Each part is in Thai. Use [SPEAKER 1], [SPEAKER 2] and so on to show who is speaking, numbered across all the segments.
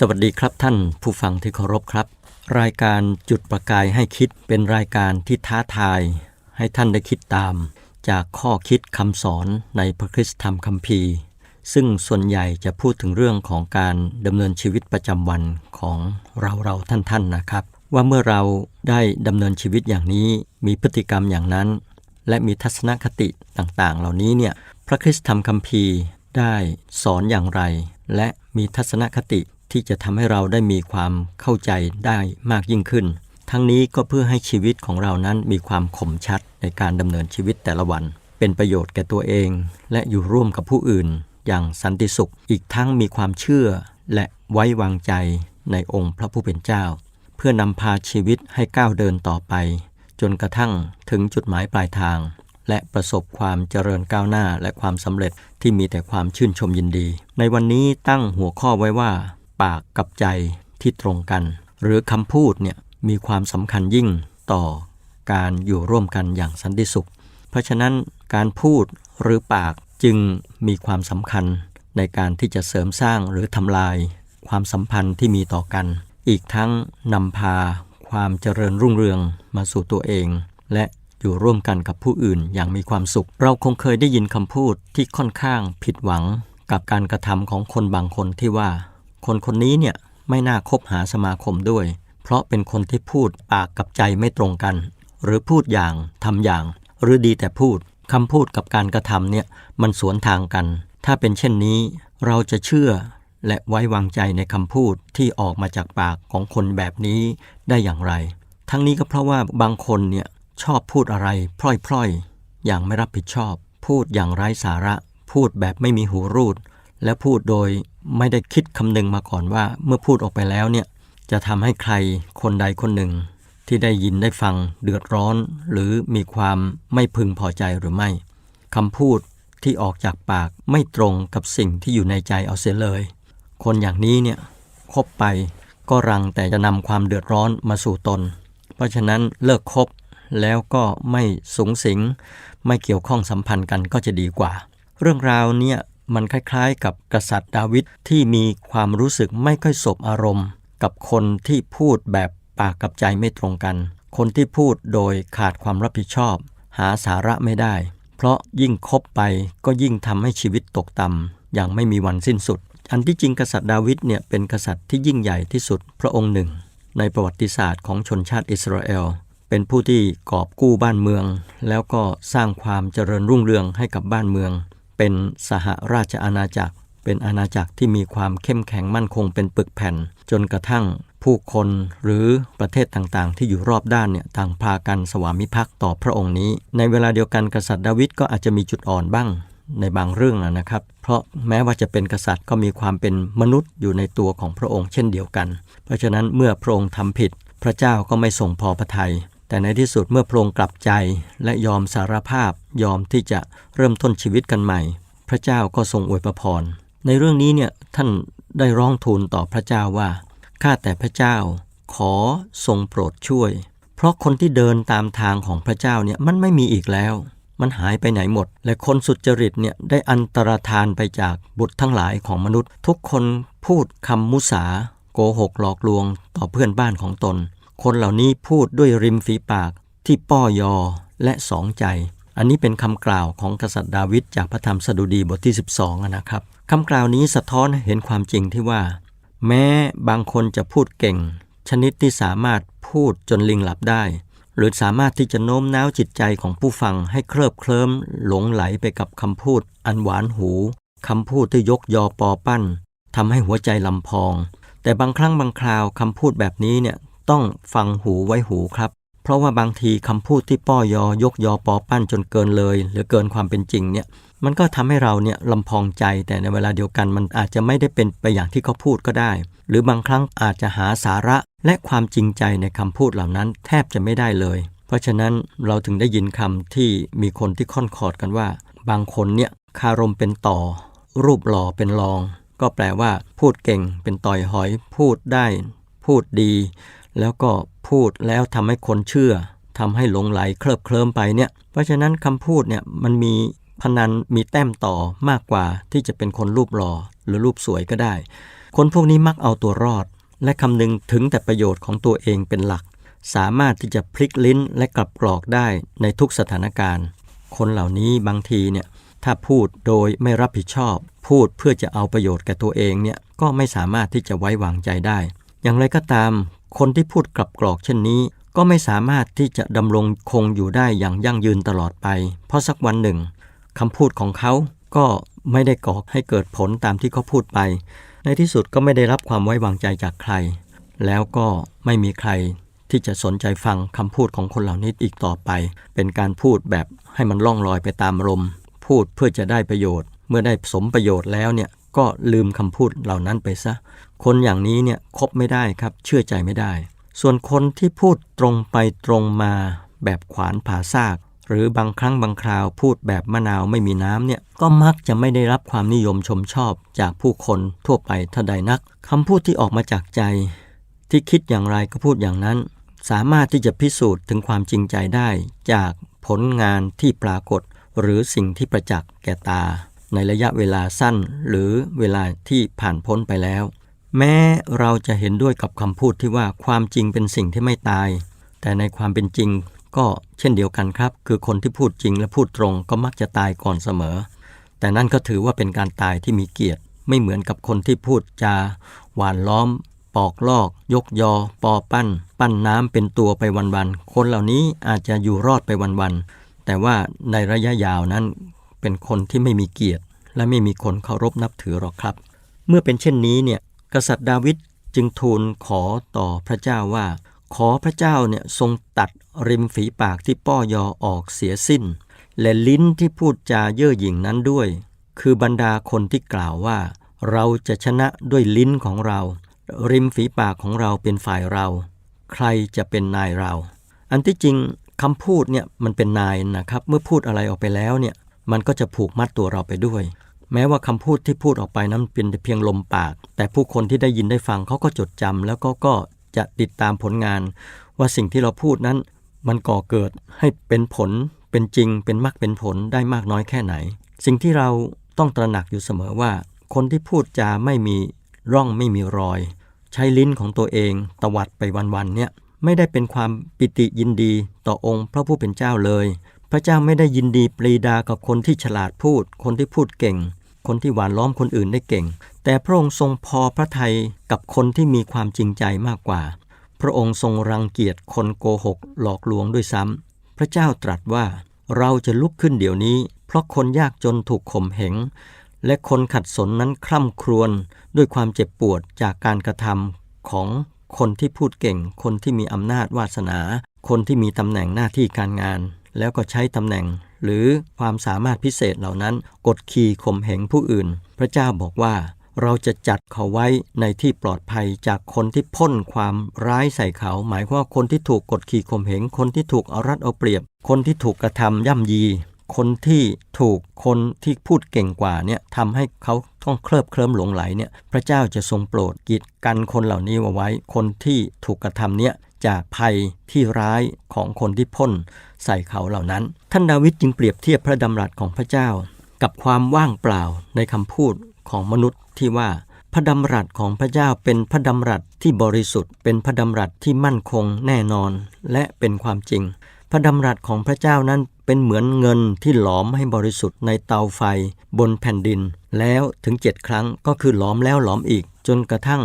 [SPEAKER 1] สวัสดีครับท่านผู้ฟังที่เคารพครับ รายการจุดประกายให้คิดเป็นรายการที่ท้าทาย ให้ท่านได้คิดตาม จากข้อคิดคำสอนในพระคริสตธรรมคัมภีร์ ซึ่งส่วนใหญ่จะพูดถึงเรื่องของการดำเนินชีวิตประจำวันของเราเราท่านท่านนะครับ ว่าเมื่อเราได้ดำเนินชีวิตอย่างนี้มีพฤติกรรมอย่างนั้น และมีทัศนคติต่างๆ เหล่านี้เนี่ยพระคริสตธรรมคัมภีร์ได้สอนอย่างไร และมีทัศนคติ ที่จะทำให้เราได้มีความเข้าใจได้มากยิ่งขึ้น ทั้งนี้ก็เพื่อให้ชีวิตของเรานั้นมีความขมชัดในการดำเนินชีวิตแต่ละวัน เป็นประโยชน์แก่ตัวเอง และอยู่ร่วมกับผู้อื่น อย่างสันติสุข อีกทั้งมีความเชื่อ และไว้วางใจในองค์พระผู้เป็นเจ้า เพื่อนำพาชีวิตให้ก้าวเดินต่อไป จนกระทั่งถึงจุดหมายปลายทาง และประสบความเจริญก้าวหน้าและความสำเร็จที่มีแต่ความชื่นชมยินดี ในวันนี้ตั้งหัวข้อไว้ว่า ปากกับใจที่ตรงกัน หรือคำพูดเนี่ยมีความสำคัญยิ่งต่อการอยู่ร่วมกันอย่างสันติสุข เพราะฉะนั้นการพูดหรือปากจึงมีความสำคัญในการที่จะเสริมสร้างหรือทำลาย ความสัมพันธ์ที่มีต่อกัน อีกทั้งนำพาความเจริญรุ่งเรืองมาสู่ตัวเอง และอยู่ร่วมกันกับผู้อื่นอย่างมีความสุข เราคงเคยได้ยินคำพูดที่ค่อนข้างผิดหวังกับการกระทำของคนบางคนที่ว่า คนคนนี้เนี่ยไม่น่าคบหาสมาคมด้วย เพราะเป็นคนที่พูดปากกับใจไม่ตรงกัน หรือพูดอย่างทำอย่าง หรือดีแต่พูดคำพูดกับการกระทำเนี่ยมันสวนทางกัน ถ้าเป็นเช่นนี้เราจะเชื่อและไว้วางใจในคำพูดที่ออกมาจากปากของคนแบบนี้ได้อย่างไร ทั้งนี้ก็เพราะว่าบางคนเนี่ยชอบพูดอะไรพล่อยๆ อย่างไม่รับผิดชอบ พูดอย่างไร้สาระ พูดแบบไม่มีหูรูด และพูดโดย ไม่ได้คิดคำนึงมาก่อนว่า เมื่อพูดออกไปแล้วเนี่ยจะทำให้ใครคนใดคนหนึ่ง ที่ได้ยินได้ฟังเดือดร้อน หรือมีความไม่พึงพอใจหรือไม่คำพูดที่ออกจากปากไม่ตรงกับสิ่งที่อยู่ในใจเอาเสียเลย คนอย่างนี้เนี่ยคบไปก็รังแต่จะนำความเดือดร้อนมาสู่ตน เพราะฉะนั้นเลิกคบแล้วก็ไม่สูงสิง ไม่เกี่ยวข้องสัมพันธ์กันก็จะดีกว่า เรื่องราวเนี่ย มันคล้ายๆ กับกษัตริย์ดาวิดที่มีความรู้สึกไม่ค่อยสบอารมณ์ กับคนที่พูดแบบปากกับใจไม่ตรงกัน คนที่พูดโดยขาดความรับผิดชอบ หาสาระไม่ได้ เพราะยิ่งคบไปก็ยิ่งทำให้ชีวิตตกต่ำอย่างไม่มีวันสิ้นสุด อันที่จริงกษัตริย์ดาวิดเนี่ยเป็นกษัตริย์ที่ยิ่งใหญ่ที่สุดพระองค์หนึ่ง ในประวัติศาสตร์ของชนชาติอิสราเอลเป็นผู้ที่กอบกู้บ้านเมือง แล้วก็สร้างความเจริญรุ่งเรืองให้กับบ้านเมือง เป็นสหราชอาณาจักร เป็นอาณาจักรที่มีความเข้มแข็งมั่นคงเป็นปึกแผ่น จนกระทั่งผู้คนหรือประเทศต่างๆ ที่อยู่รอบด้านเนี่ยต่างพากันสวามิภักดิ์ต่อพระองค์นี้ ในเวลาเดียวกันกษัตริย์ดาวิดก็อาจจะมีจุดอ่อนบ้างในบางเรื่องนะนะครับ เพราะแม้ว่าจะเป็นกษัตริย์ก็มีความเป็นมนุษย์อยู่ในตัวของพระองค์เช่นเดียวกัน เพราะฉะนั้นเมื่อพระองค์ทำผิด พระเจ้าก็ไม่ทรงพอพระทยัย แต่ในที่สุดเมื่อพระองค์กลับใจและยอมสารภาพยอมที่จะเริ่มต้นชีวิตกันใหม่ พระเจ้าก็ทรงอวยพร ในเรื่องนี้เนี่ยท่านได้ร้องทูลต่อพระเจ้าว่าข้าแต่พระเจ้า ขอทรงโปรดช่วย เพราะคนที่เดินตามทางของพระเจ้าเนี่ยมันไม่มีอีกแล้ว มันหายไปไหนหมด และคนสุจริตเนี่ยได้อันตรธานไปจากบุตรทั้งหลายของมนุษย์ ทุกคนพูดคำมุสาโกหกหลอกลวงต่อเพื่อนบ้านของตน คนเหล่านี้พูดด้วยริมฝีปากที่ป้อยอและสองใจ อันนี้เป็นคำกล่าวของกษัตริย์ดาวิดจากพระธรรมสดุดีบทที่ 12อะนะครับคำกล่าวนี้สะท้อนเห็นความจริงที่ว่า แม้บางคนจะพูดเก่ง ชนิดที่สามารถพูดจนลิงหลับได้ หรือสามารถที่จะโน้มน้าวจิตใจของผู้ฟังให้เคลิบเคลิ้มหลงไหลไปกับคำพูด อันหวานหูคำพูดที่ยกยอปอปั้นทำให้หัวใจลำพอง แต่บางครั้งบางคราวคำพูดแบบนี้เนี่ย ต้องฟังหูไว้หูครับ เพราะว่าบางทีคำพูดที่ป้อยอยกยอปอปั้นจนเกินเลย หรือเกินความเป็นจริงเนี่ยมันก็ทำให้เราเนี่ยลำพองใจแต่ในเวลาเดียวกันมันอาจจะไม่ได้เป็นไปอย่างที่เขาพูดก็ได้ หรือบางครั้งอาจจะหาสาระและความจริงใจในคำพูดเหล่านั้นแทบจะไม่ได้เลย เพราะฉะนั้นเราถึงได้ยินคำที่มีคนที่ค่อนคอร์ดกันว่า บางคนเนี่ยคารมเป็นต่อ รูปหล่อเป็นรอง ก็แปลว่า พูดเก่งเป็นต่อยหอย พูดได้ พูดดี แล้วก็พูดแล้วทำให้คนเชื่อทำให้หลงไหลเคลิบเคลิ้มไปเนี่ยเพราะฉะนั้นคำพูดเนี่ยมันมีพนันมีแต้มต่อมากกว่าที่จะเป็นคนรูปหล่อหรือรูปสวยก็ได้ คนพวกนี้มักเอาตัวรอด และคำนึงถึงแต่ประโยชน์ของตัวเองเป็นหลัก สามารถที่จะพลิกลิ้นและกลับกรอกได้ในทุกสถานการณ์ คนเหล่านี้บางทีเนี่ยถ้าพูดโดยไม่รับผิดชอบ พูดเพื่อจะเอาประโยชน์แก่ตัวเองเนี่ยก็ไม่สามารถที่จะไว้วางใจได้ อย่างไรก็ตาม คนที่พูดกลับกรอกเช่นนี้ ก็ไม่สามารถที่จะดำรงคงอยู่ได้อย่างยั่งยืนตลอดไป เพราะสักวันหนึ่งคำพูดของเขาก็ไม่ได้ก่อให้เกิดผลตามที่เขาพูดไป ในที่สุดก็ไม่ได้รับความไว้วางใจจากใคร แล้วก็ไม่มีใครที่จะสนใจฟังคำพูดของคนเหล่านี้อีกต่อไป เป็นการพูดแบบให้มันล่องลอยไปตามลมพูดเพื่อจะได้ประโยชน์ เมื่อได้สมประโยชน์แล้วเนี่ยก็ลืมคำพูดเหล่านั้นไปซะ คนอย่างนี้เนี่ยคบไม่ได้ครับเชื่อใจไม่ได้ ส่วนคนที่พูดตรงไปตรงมา แบบขวานผ่าซาก หรือบางครั้งบางคราวพูดแบบมะนาวไม่มีน้ำเนี่ยก็มักจะไม่ได้รับความนิยมชมชอบจากผู้คนทั่วไปเท่าใดนักคำพูดที่ออกมาจากใจ ที่คิดอย่างไรก็พูดอย่างนั้น สามารถที่จะพิสูจน์ถึงความจริงใจได้ จากผลงานที่ปรากฏ หรือสิ่งที่ประจักษ์แก่ตา ในระยะเวลาสั้น หรือเวลาที่ผ่านพ้นไปแล้ว แม้เราจะเห็นด้วยกับคำพูดที่ว่าความจริงเป็นสิ่งที่ไม่ตาย แต่ในความเป็นจริงก็เช่นเดียวกันครับ คือคนที่พูดจริงและพูดตรงก็มักจะตายก่อนเสมอ แต่นั่นก็ถือว่าเป็นการตายที่มีเกียรติ ไม่เหมือนกับคนที่พูดจาหวานล้อม ปอกลอก ยกยอ ปอปั้น ปั้นน้ำเป็นตัวไปวันๆคนเหล่านี้อาจจะอยู่รอดไปวันๆแต่ว่าในระยะยาวนั้น เป็นคนที่ไม่มีเกียรติ และไม่มีคนเคารพนับถือหรอกครับ เมื่อเป็นเช่นนี้เนี่ย กษัตริย์ดาวิดจึงทูลขอต่อพระเจ้าว่า ขอพระเจ้าเนี่ยทรงตัดริมฝีปากที่ป้อยอออกเสียสิ้น และลิ้นที่พูดจาเย่อหยิ่งนั้นด้วย คือบรรดาคนที่กล่าวว่า เราจะชนะด้วยลิ้นของเรา ริมฝีปากของเราเป็นฝ่ายเรา ใครจะเป็นนายเรา อันที่จริงคำพูดเนี่ยมันเป็นนายนะครับ เมื่อพูดอะไรออกไปแล้วเนี่ยมันก็จะผูกมัดตัวเราไปด้วย แม้ว่าคำพูดที่พูดออกไปนั้นเป็นเพียงลมปาก แต่ผู้คนที่ได้ยินได้ฟังเขาก็จดจำแล้วก็ก็จะติดตามผลงาน ว่าสิ่งที่เราพูดนั้นมันก่อเกิดให้เป็นผลเป็นจริงเป็นมรรคเป็นผลได้มากน้อยแค่ไหน สิ่งที่เราต้องตระหนักอยู่เสมอว่า คนที่พูดจาไม่มีร่องไม่มีรอย ใช้ลิ้นของตัวเอง ตวัดไปวันๆเนี่ยไม่ได้เป็นความปิติยินดีต่อองค์พระผู้เป็นเจ้าเลย พระเจ้าไม่ได้ยินดีปรีดากับคนที่ฉลาดพูด คนที่พูดเก่ง คนที่หวานล้อมคนอื่นได้เก่ง แต่พระองค์ทรงพอพระทัยกับคนที่มีความจริงใจมากกว่า พระองค์ทรงรังเกียจคนโกหกหลอกลวงด้วยซ้ำพระเจ้าตรัสว่า เราจะลุกขึ้นเดี๋ยวนี้ เพราะคนยากจนถูกข่มเหงและคนขัดสนนั้นคร่ำครวญด้วยความเจ็บปวดจากการกระทำของคนที่พูดเก่ง คนที่มีอำนาจวาสนา คนที่มีตำแหน่งหน้าที่การงาน แล้วก็ใช้ตำแหน่ง หรือความสามารถพิเศษเหล่านั้น กดขี่ข่มเหงผู้อื่น พระเจ้าบอกว่า เราจะจัดเขาไว้ในที่ปลอดภัยจากคนที่พ่นความร้ายใส่เขา หมายความว่าคนที่ถูกกดขี่ข่มเหง คนที่ถูกเอารัดเอาเปรียบ คนที่ถูกกระทำย่ำยี คนที่ถูกคนที่พูดเก่งกว่าเนี่ยทำให้เขาต้องเคลิบเคลิ้มหลงไหลเนี่ยพระเจ้าจะทรงโปรดกีดกันคนเหล่านี้เอาไว้ คนที่ถูกกระทำเนี่ย จากภัยที่ร้ายของคนที่พ่นใส่เขาเหล่านั้น ท่านดาวิดจึงเปรียบเทียบพระดำรัสของพระเจ้า กับความว่างเปล่าในคำพูดของมนุษย์ที่ว่าพระดำรัสของพระเจ้าเป็นพระดำรัสที่บริสุทธิ์ เป็นพระดำรัสที่มั่นคงแน่นอนและเป็นความจริง พระดำรัสของพระเจ้านั้นเป็นเหมือนเงินที่หลอมให้บริสุทธิ์ในเตาไฟ บนแผ่นดิน แล้วถึงเจ็ดครั้งก็คือหลอมแล้วหลอมอีก จนกระทั่ง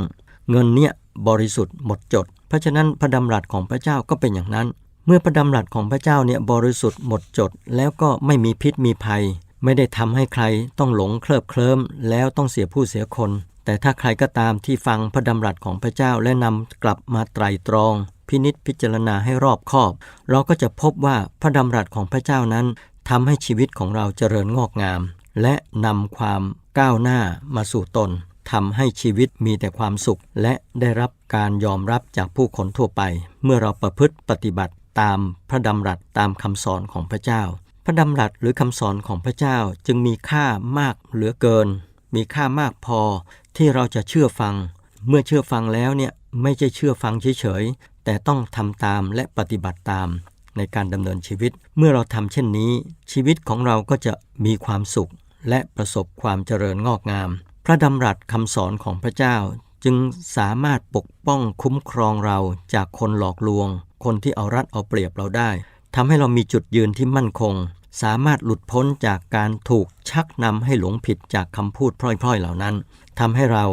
[SPEAKER 1] เงินเนี่ยบริสุทธิ์หมดจด ราะฉะนั้นพระดำรัสของพระเจ้าก็เป็นอย่างนั้น เมื่อพระดำรัสของพระเจ้าเนี่ยบริสุทธิ์หมดจด แล้วก็ไม่มีพิษมีภัย ไม่ได้ทำให้ใครต้องหลงเคลิบเคลิ้มแล้วต้องเสียผู้เสียคน แต่ถ้าใครก็ตามที่ฟังพระดำรัสของพระเจ้าและนำกลับมาไตรตรอง พินิษพิจารณาให้รอบคอบ เราก็จะพบว่าพระดำรัสของพระเจ้านั้นทำให้ชีวิตของเราเจริญงอกงาม และนำความก้าวหน้ามาสู่ตน ทำให้ชีวิตมีแต่ความสุข และได้รับการยอมรับจากผู้คนทั่วไป เมื่อเราประพฤติปฏิบัติตามพระดำรัสตามคำสอนของพระเจ้า พระดำรัสหรือคำสอนของพระเจ้าจึงมีค่ามากเหลือเกิน มีค่ามากพอที่เราจะเชื่อฟัง เมื่อเชื่อฟังแล้วเนี่ยไม่ใช่เชื่อฟังเฉยๆ แต่ต้องทำตามและปฏิบัติตามในการดำเนินชีวิต เมื่อเราทำเช่นนี้ ชีวิตของเราก็จะมีความสุข และประสบความเจริญงอกงาม พระดำรัสคำสอนของพระเจ้าจึงสามารถปกป้องคุ้มครองเราจากคนหลอกลวง คนที่เอารัดเอาเปรียบเราได้ทำให้เรามีจุดยืนที่มั่นคง สามารถหลุดพ้นจากการถูกชักนำให้หลงผิดจากคำพูดพร่อยๆเหล่านั้นทำให้เรา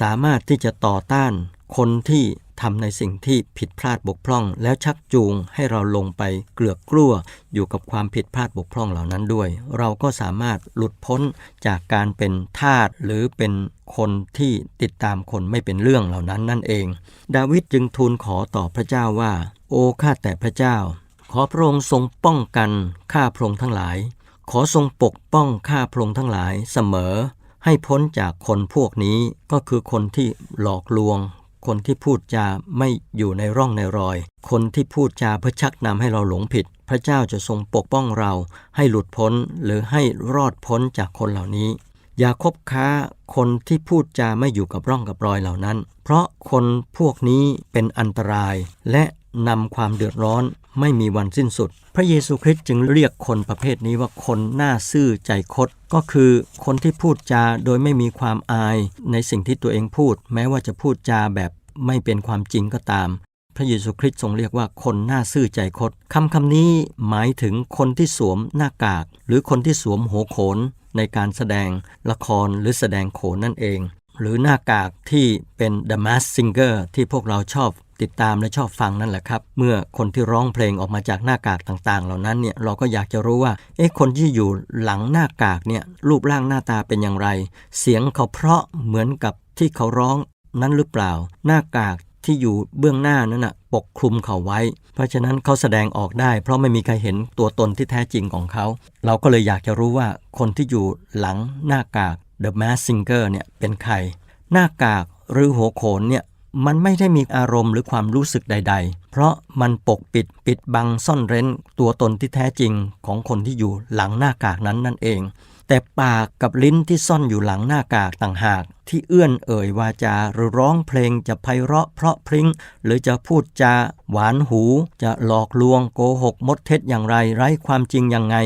[SPEAKER 1] สามารถที่จะต่อต้านคนที่ ทำในสิ่งที่ผิดพลาดบกพร่อง แล้วชักจูงให้เราลงไปเกลือกกลั้วอยู่กับความผิดพลาดบกพร่องเหล่านั้นด้วย เราก็สามารถหลุดพ้นจากการเป็นทาสหรือเป็นคนที่ติดตามคนไม่เป็นเรื่องเหล่านั้นนั่นเอง ดาวิดจึงทูลขอต่อพระเจ้าว่า โอ้ข้าแต่พระเจ้า ขอพระองค์ทรงป้องกันข้าพระองค์ทั้งหลาย ขอทรงปกป้องข้าพระองค์ทั้งหลายเสมอให้พ้นจากคนพวกนี้ก็คือคนที่หลอกลวง คนที่พูดจาไม่อยู่ในร่องในรอย คนที่พูดจาเพื่อชักนำให้เราหลงผิด พระเจ้าจะทรงปกป้องเรา ให้หลุดพ้นหรือให้รอดพ้นจากคนเหล่านี้ อย่าคบค้าคนที่พูดจาไม่อยู่กับร่องกับรอยเหล่านั้น เพราะคนพวกนี้เป็นอันตราย และนำความเดือดร้อนไม่มีวันสิ้นสุด พระเยซูคริสต์จึงเรียกคนประเภทนี้ว่าคนหน้าซื่อใจคด ก็คือคนที่พูดจาโดยไม่มีความอายในสิ่งที่ตัวเองพูด แม้ว่าจะพูดจาแบบ ไม่เป็นความจริงก็ตาม พระเยซูคริสต์ทรงเรียกว่าคนหน้าซื่อใจคดคำคำนี้หมายถึงคนที่สวมหน้ากาก หรือคนที่สวมหัวโขน ในการแสดงละครหรือแสดงโขนนั่นเอง หรือหน้ากากที่เป็น The Mask Singer ที่พวกเราชอบติดตามและชอบฟังนั่นแหละครับ เมื่อคนที่ร้องเพลงออกมาจากหน้ากากต่างๆ เหล่านั้นเนี่ยเราก็อยากจะรู้ว่า เอ๊ะคนที่อยู่หลังหน้ากากเนี่ยรูปร่างหน้าตาเป็นอย่างไร เสียงเขาเพราะเหมือนกับที่เขาร้อง นั้นหรือเปล่า หน้ากากที่อยู่เบื้องหน้านั้นนะปกคลุมเขาไว้ เพราะฉะนั้นเขาแสดงออกได้ เพราะไม่มีใครเห็นตัวตนที่แท้จริงของเขา เราก็เลยอยากจะรู้ว่าคนที่อยู่หลังหน้ากาก The Mask Singer เนี่ยเป็นใคร หน้ากากหรือหัวโขนเนี่ยมันไม่ได้มีอารมณ์หรือความรู้สึกใด ๆ เพราะมันปกปิดปิดบังซ่อนเร้นตัวตนที่แท้จริงของคนที่อยู่หลังหน้ากากนั้นนั่นเอง แต่ปากกับลิ้นที่ซ่อนอยู่หลังหน้ากากต่างหาก ที่เอื้อนเอ่ยวาจาหรือร้องเพลงจะไพเราะเพราะพริ้ง หรือจะพูดจาหวานหู จะหลอกลวงโกหกมดเท็จอย่างไรไร้ความจริงยังไง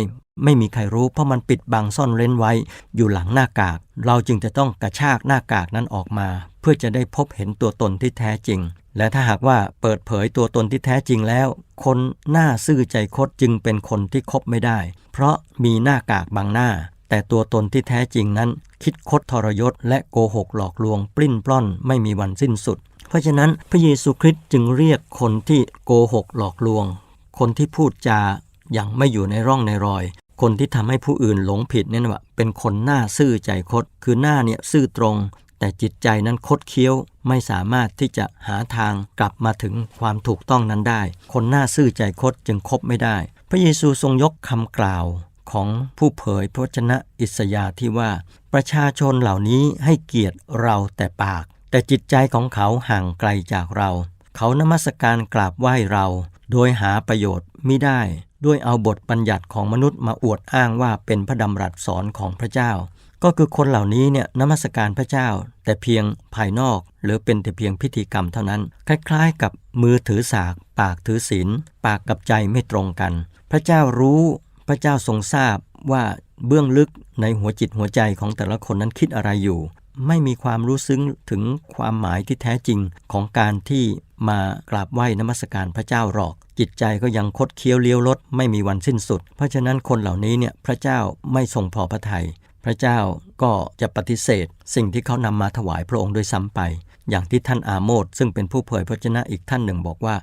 [SPEAKER 1] ไม่มีใครรู้เพราะมันปิดบังซ่อนเร้นไว้ อยู่หลังหน้ากาก เราจึงจะต้องกระชากหน้ากากนั้นออกมา เพื่อจะได้พบเห็นตัวตนที่แท้จริง และถ้าหากว่าเปิดเผยตัวตนที่แท้จริงแล้ว คนหน้าซื่อใจคดจึงเป็นคนที่คบไม่ได้ เพราะมีหน้ากากบังหน้า แต่ตัวตนที่แท้จริงนั้น คิดคดทรยศและโกหกหลอกลวง ปลิ้นปล้อนไม่มีวันสิ้นสุด เพราะฉะนั้นพระเยซูคริสต์จึงเรียกคนที่โกหกหลอกลวง คนที่พูดจาอย่างไม่อยู่ในร่องในรอย คนที่ทำให้ผู้อื่นหลงผิดเนี่ยนว่าเป็นคนหน้าซื่อใจคดคือหน้าเนี่ยซื่อตรง แต่จิตใจนั้นคดเคี้ยวไม่สามารถที่จะหาทางกลับมาถึงความถูกต้องนั้นได้ คนหน้าซื่อใจคดจึงคบไม่ได้ พระเยซูทรงยกคำกล่าว ของผู้เผยพระวจนะอิสยาที่ว่า ประชาชนเหล่านี้ให้เกียรติเราแต่ปาก แต่จิตใจของเขาห่างไกลจากเรา เขานมัสการกราบไหว้เรา โดยหาประโยชน์ไมิได้ ด้วยเอาบทบัญญัติของมนุษย์มาอวดอ้างว่าเป็นพระดำรัสสอนของพระเจ้า ก็คือคนเหล่านี้เนี่ยนมัสการพระเจ้า แต่เพียงภายนอก หรือเป็นแต่เพียงพิธีกรรมเท่านั้น คล้ายๆ กับมือถือสาก ปากถือศีลปากกับใจไม่ตรงกัน พระเจ้ารู้ พระเจ้าทรงทราบว่าเบื้องลึกในหัวจิตหัวใจของแต่ละคนนั้นคิดอะไรอยู่ ไม่มีความรู้ซึ้งถึงความหมายที่แท้จริงของการที่มากราบไหว้นมัสการพระเจ้าหรอก จิตใจก็ยังคดเคี้ยวเลี้ยวลดไม่มีวันสิ้นสุด เพราะฉะนั้นคนเหล่านี้เนี่ยพระเจ้าไม่ทรงพอพระทยัยพระเจ้าก็จะปฏิเสธ สิ่งที่เขานำมาถวายพระองค์โดยซ้ำไป อย่างที่ท่านอาโมดซึ่งเป็นผู้เผยพระชนะอีกท่านหนึ่งบอกว่า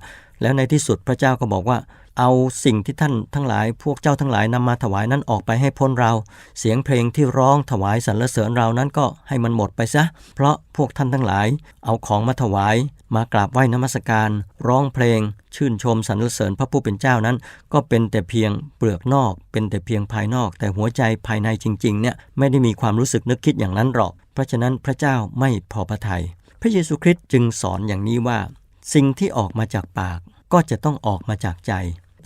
[SPEAKER 1] แล้วในที่สุดพระเจ้าก็บอกว่าเอาสิ่งที่ท่านทั้งหลายพวกเจ้าทั้งหลายนำมาถวายนั้นออกไปให้พ้นเรา เสียงเพลงที่ร้องถวายสรรเสริญเรานั้นก็ให้มันหมดไปซะ เพราะพวกท่านทั้งหลาย เอาของมาถวาย มากราบไหว้นมัสการ ร้องเพลง ชื่นชมสรรเสริญพระผู้เป็นเจ้านั้น ก็เป็นแต่เพียงเปลือกนอก เป็นแต่เพียงภายนอก แต่หัวใจภายในจริงๆเนี่ยไม่ได้มีความรู้สึกนึกคิดอย่างนั้นหรอก เพราะฉะนั้นพระเจ้าไม่พอพระทยัยพระเยซูคริสต์จึงสอนอย่างนี้ว่า สิ่งที่ออกมาจากปาก ก็จะต้องออกมาจากใจ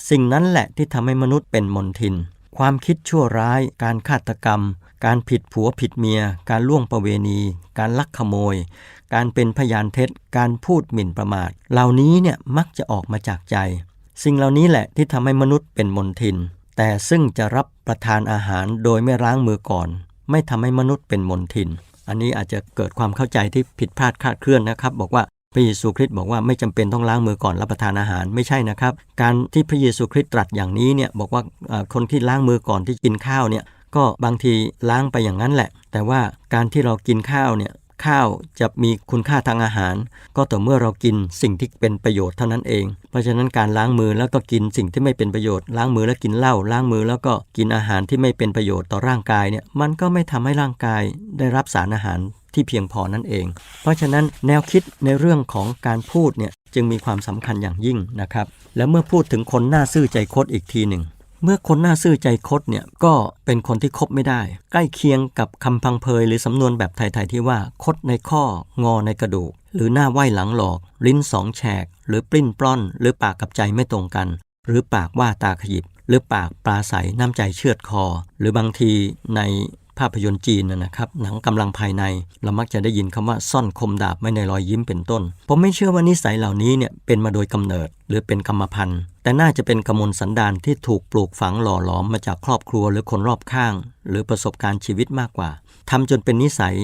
[SPEAKER 1] สิ่งนั้นแหละที่ทำให้มนุษย์เป็นมนทิน ความคิดชั่วร้าย การฆาตกรรม การผิดผัวผิดเมีย การล่วงประเวณี การลักขโมย การเป็นพยานเท็จ การพูดหมิ่นประมาท เหล่านี้เนี่ยมักจะออกมาจากใจ สิ่งเหล่านี้แหละที่ทำให้มนุษย์เป็นมนทิน แต่ซึ่งจะรับประทานอาหารโดยไม่ล้างมือก่อน ไม่ทำให้มนุษย์เป็นมนทินอันนี้อาจจะเกิดความเข้าใจที่ผิดพลาดคลาดเคลื่อนนะครับ บอกว่า พระเยซูคริสต์บอกว่าไม่จำเป็นต้องล้างมือก่อนรับประทานอาหารไม่ใช่นะครับ การที่พระเยซูคริสต์ตรัสอย่างนี้เนี่ยบอกว่าคนที่ล้างมือก่อนที่กินข้าวเนี่ยก็บางทีล้างไปอย่างนั้นแหละ แต่ว่าการที่เรากินข้าวเนี่ยข้าวจะมีคุณค่าทางอาหาร ก็ต่อเมื่อเรากินสิ่งที่เป็นประโยชน์เท่านั้นเอง เพราะฉะนั้นการล้างมือแล้วก็กินสิ่งที่ไม่เป็นประโยชน์ล้างมือแล้วกินเหล้าล้างมือแล้วก็กินอาหารที่ไม่เป็นประโยชน์ต่อร่างกายเนี่ยมันก็ไม่ทำให้ร่างกายได้รับสารอาหาร ที่เพียงพอนั่นเอง เพราะฉะนั้นแนวคิดในเรื่องของการพูดเนี่ยจึงมีความสำคัญอย่างยิ่งนะครับ และเมื่อพูดถึงคนหน้าซื่อใจคดอีกทีหนึ่ง เมื่อคนหน้าซื่อใจคดเนี่ยก็เป็นคนที่คบไม่ได้ ใกล้เคียงกับคำพังเพยหรือสำนวนแบบไทย ๆ ที่ว่าคดในข้องอในกระดูก หรือหน้าไหวหลังหลอก ลิ้นสองแฉก หรือปลิ้นปล้อน หรือปากกับใจไม่ตรงกัน หรือปากว่าตาขยิบหรือปากปลาใสน้ำใจเชือดคอ หรือบางทีใน ภาพยนตร์จีนนะครับหนังกำลังภายใน เรามักจะได้ยินคำว่าซ่อนคมดาบไม่ในรอยยิ้มเป็นต้น ผมไม่เชื่อว่านิสัยเหล่านี้เนี่ยเป็นมาโดยกำเนิดหรือเป็นกรรมพันธุ์ แต่น่าจะเป็นกมลสันดานที่ถูกปลูกฝังหล่อหลอมมาจากครอบครัวหรือคนรอบข้าง หรือประสบการณ์ชีวิตมากกว่าทำจนเป็นนิสัย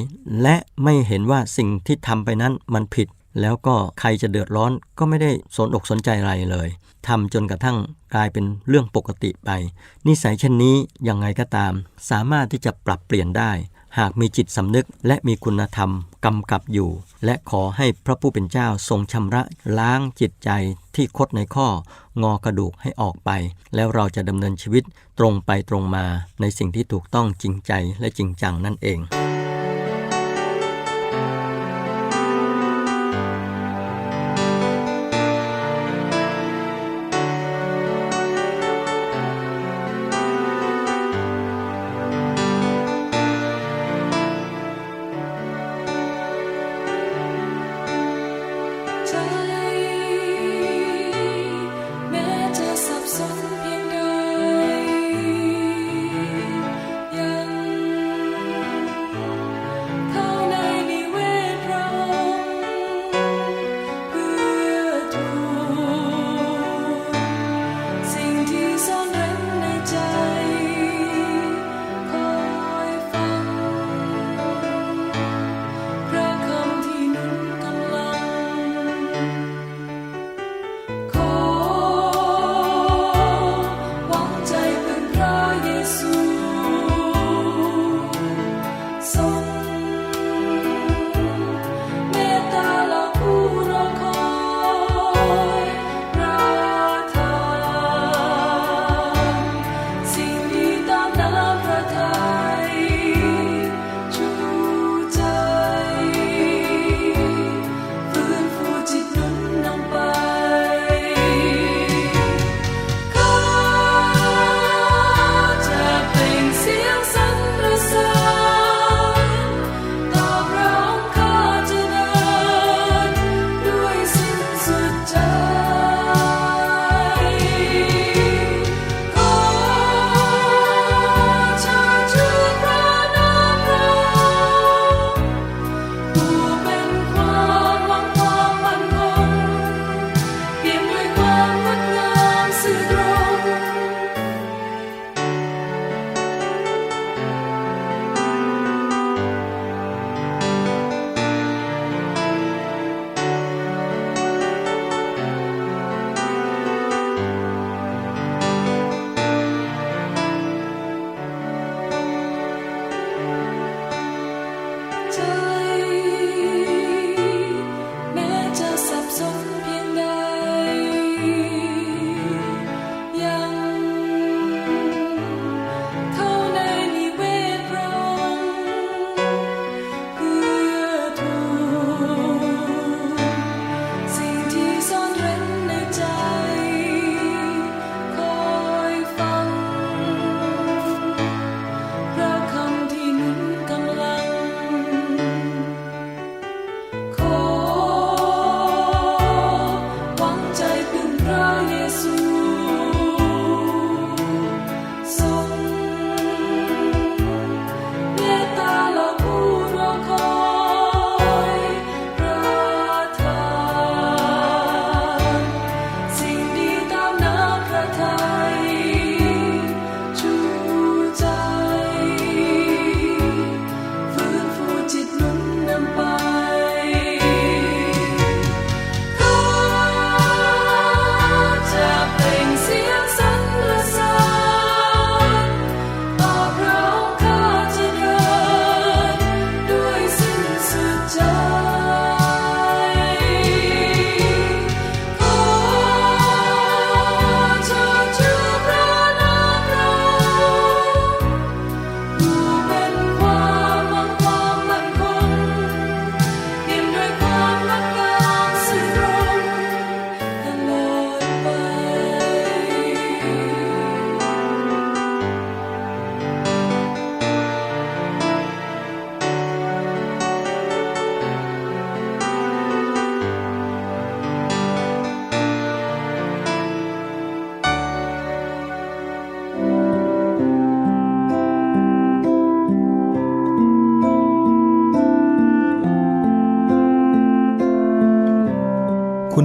[SPEAKER 1] และไม่เห็นว่าสิ่งที่ทำไปนั้นมันผิด แล้วก็ใครจะเดือดร้อนก็ไม่ได้สนอกสนใจอะไรเลยทำจนกระทั่งกลายเป็นเรื่องปกติไป นิสัยเช่นนี้ยังไงก็ตาม สามารถที่จะปรับเปลี่ยนได้ หากมีจิตสำนึกและมีคุณธรรมกำกับอยู่ และขอให้พระผู้เป็นเจ้าทรงชำระล้างจิตใจที่คดในข้องอกระดูกให้ออกไป แล้วเราจะดำเนินชีวิตตรงไปตรงมาในสิ่งที่ถูกต้องจริงใจและจริงจังนั่นเอง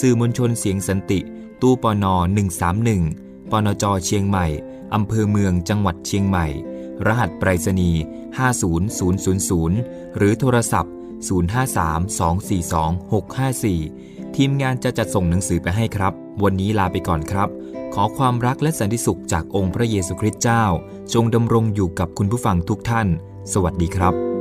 [SPEAKER 2] สื่อมวลชนเสียงสันติ ตู้ปน131ปนจเชียงใหม่ อำเภอเมืองจังหวัดเชียงใหม่ รหัสไปรษณีย์50000 หรือโทรศัพท์ 053-242-654 ทีมงานจะจัดส่งหนังสือไปให้ครับ วันนี้ลาไปก่อนครับ ขอความรักและสันติสุขจากองค์พระเยซูคริสต์เจ้า จงดำรงอยู่กับคุณผู้ฟังทุกท่าน สวัสดีครับ